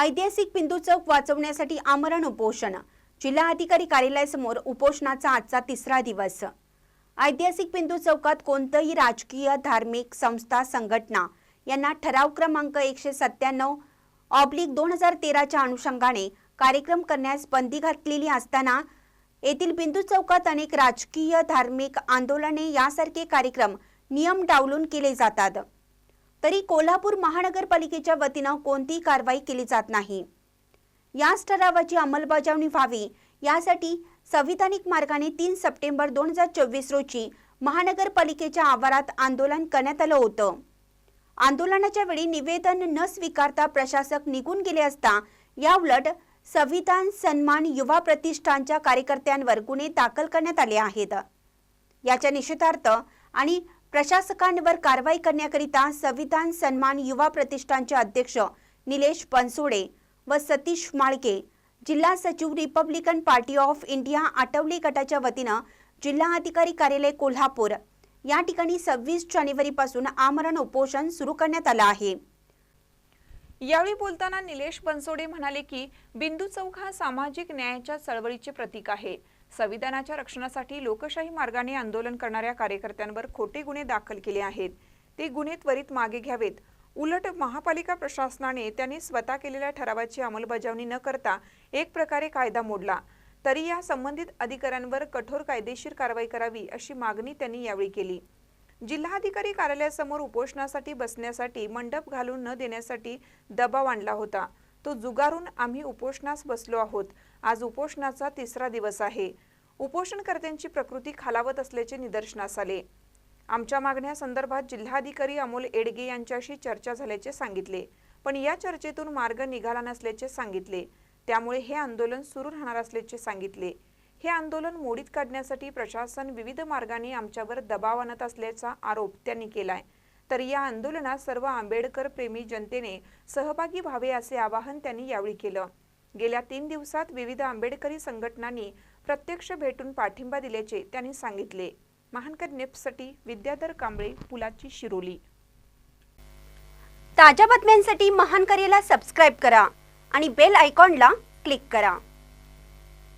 ऐतिहासिक बिंदू चौक वाचवण्यासाठी आमरण उपोषण. जिल्हा अधिकारी कार्यालयासमोर उपोषणाचा आजचा तिसरा दिवस. ऐतिहासिक बिंदू चौकात कोणतंही राजकीय धार्मिक संस्था संघटना यांना ठराव क्रमांक एकशे सत्त्याण्णव ऑब्लिक दोन हजार तेराच्या अनुषंगाने कार्यक्रम करण्यास बंदी घातलेली असताना येथील बिंदू चौकात अनेक राजकीय धार्मिक आंदोलने यासारखे कार्यक्रम नियम डावलून केले जातात. तरी कोल्हापूर महानगरपालिकेच्या वतीनं कोणतीही कारवाई केली जात नाही. याच ठरावाची अंमलबजावणी व्हावी यासाठी संविधानिक मार्गाने तीन सप्टेंबर दोन हजार चोवीस रोजी महानगरपालिकेच्या आवारात आंदोलन करण्यात आलं होतं. आंदोलनाच्या वेळी निवेदन न स्वीकारता प्रशासक निघून गेले असता याउलट संविधान सन्मान युवा प्रतिष्ठानच्या कार्यकर्त्यांवर गुन्हे दाखल करण्यात आले आहेत. याच्या निषेधार्थ आणि प्रशासकांवर कारवाई करण्याकरिता संविधान सन्मान युवा प्रतिष्ठानचे अध्यक्ष निलेश बनसोडे व सतीश माळके जिल्हा सचिव Republican party of India Athawale गटाच्या वतीनं जिल्हा अधिकारी कार्यालय कोल्हापूर या ठिकाणी सव्वीस जानेवारीपासून आमरण उपोषण सुरू करण्यात आलं आहे. यावेळी बोलताना निलेश बनसोडे म्हणाले की बिंदू चौक हा सामाजिक न्यायाच्या चळवळीचे प्रतीक आहे. संविधानाच्या रक्षणासाठी लोकशाही मार्गाने आंदोलन करणाऱ्या कार्यकर्त्यांवर खोटे गुन्हे दाखल केले आहेत. ते गुन्हे त्वरित मागे घ्यावेत. उलट महापालिका प्रशासनाने त्यांनी स्वतः केलेल्या ठरावाची अंमलबजावणी न करता एक प्रकारे कायदा मोडला. तरी या संबंधित अधिकाऱ्यांवर कठोर कायदेशीर कारवाई करावी अशी मागणी त्यांनी यावेळी केली. जिल्हाधिकारी कार्यालयासमोर उपोषणासाठी बसण्यासाठी मंडप घालून न देण्यासाठी दबाव आणला होता. तो जुगारून आम्ही उपोषणास बसलो आहोत. आज उपोषणाचा तिसरा दिवस आहे. उपोषणकर्त्यांची प्रकृती खालावत असल्याचे निदर्शनास आले. आमच्या मागण्यासंदर्भात जिल्हाधिकारी अमोल एडगे यांच्याशी चर्चा झाल्याचे सांगितले. पण या चर्चेतून मार्ग निघाला नसल्याचे सांगितले. त्यामुळे हे आंदोलन सुरू राहणार असल्याचे सांगितले. हे आंदोलन मोडीत काढण्यासाठी प्रशासन विविध मार्गाने आमच्यावर दबाव आणत असल्याचा आरोप त्यांनी केलाय. तर या आंदोलनात सर्व आंबेडकर प्रेमी जनतेने सहभागी व्हावे असे आवाहन त्यांनी यावेळी केलं. गेल्या तीन दिवसात विविध आंबेडकरी संघटनांनी प्रत्यक्ष भेटून पाठिंबा दिल्याचे त्यांनी सांगितले. महानकर नेप्ससाठी विद्याधर कांबळे पुलाची शिरोली. ताज्या बातम्यांसाठी महानकरेला सबस्क्राईब करा आणि बेल आयकॉनला क्लिक करा.